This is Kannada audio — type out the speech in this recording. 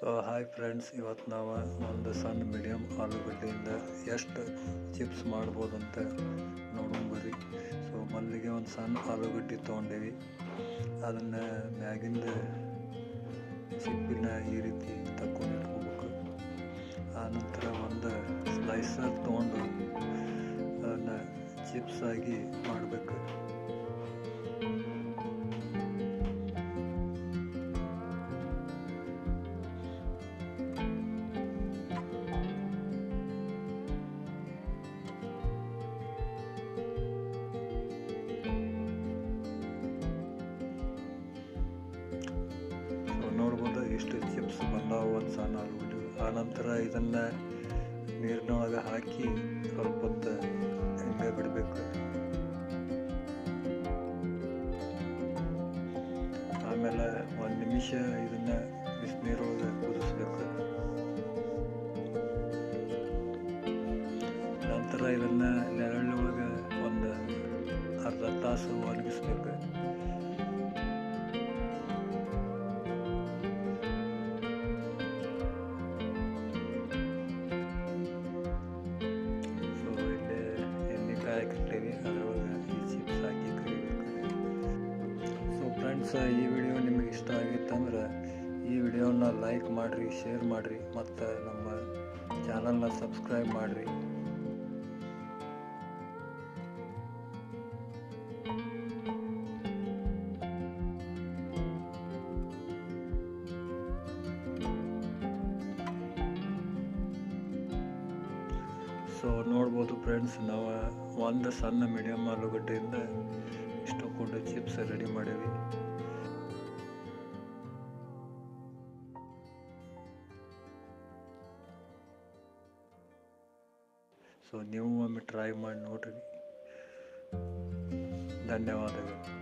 ಸೊ ಹಾಯ್ ಫ್ರೆಂಡ್ಸ್ ಇವತ್ತು ನಾವು ಒಂದು ಸಣ್ಣ ಮೀಡಿಯಮ್ ಆಲೂಗಡ್ಡೆಯಿಂದ ಎಷ್ಟು ಚಿಪ್ಸ್ ಮಾಡ್ಬೋದು ಅಂತ ನೋಡೋಣ ಬರ್ರಿ. ಸೊ ಮಲ್ಲಿಗೆ ಒಂದು ಸಣ್ಣ ಆಲೂಗಡ್ಡೆ ತೊಗೊಂಡೇವಿ. ಅದನ್ನು ಮ್ಯಾಗಿಂದ ಸಿಪ್ಪಿನ ಈ ರೀತಿ ತಕ್ಕೊಂಡು ಇಟ್ಕೋಬೇಕು. ಆನಂತರ ಒಂದು ಸ್ಲೈಸರ್ ತೊಗೊಂಡು ಅದನ್ನು ಚಿಪ್ಸ್ ಆಗಿ ಮಾಡಬೇಕು. ಒಂದು ಸಣ್ಣ ಆ ನಂತರ ಇದನ್ನು ನೀರಿನೊಳಗೆ ಹಾಕಿ ಸ್ವಲ್ಪ ಹೊತ್ತು ಹಿಂಗೆ ಬಿಡಬೇಕು. ಆಮೇಲೆ ಒಂದು ನಿಮಿಷ ಇದನ್ನು ಬಿಸಿನೀರೊಳಗೆ ಕುದಿಸ್ಬೇಕು. ನಂತರ ಇದನ್ನು ನೆರಳೊಳಗೆ ಒಂದು ಅರ್ಧ ತಾಸು ಒಣಗಿಸ್ಬೇಕು. ಫ್ರೆಂಡ್ಸ್, ಈ ವಿಡಿಯೋ ನಿಮಗೆ ಇಷ್ಟ ಆಗಿತ್ತಂದ್ರೆ ಈ ವಿಡಿಯೋನ ಲೈಕ್ ಮಾಡಿರಿ, ಶೇರ್ ಮಾಡಿರಿ, ಮತ್ತು ನಮ್ಮ ಚಾನಲ್ನ ಸಬ್ಸ್ಕ್ರೈಬ್ ಮಾಡಿರಿ. ಸೊ ನೋಡ್ಬೋದು ಫ್ರೆಂಡ್ಸ್, ನಾವು ಒಂದು ಸಣ್ಣ ಮೀಡಿಯಮ್ ಆಲೂಗಡ್ಡೆಯಿಂದ ಇಷ್ಟು ಕೂಡ ಚಿಪ್ಸ್ ರೆಡಿ ಮಾಡೀವಿ ಸೊ ನೀವು ಒಮ್ಮೆ ಟ್ರೈ ಮಾಡಿ ನೋಡಿರಿ. ಧನ್ಯವಾದಗಳು.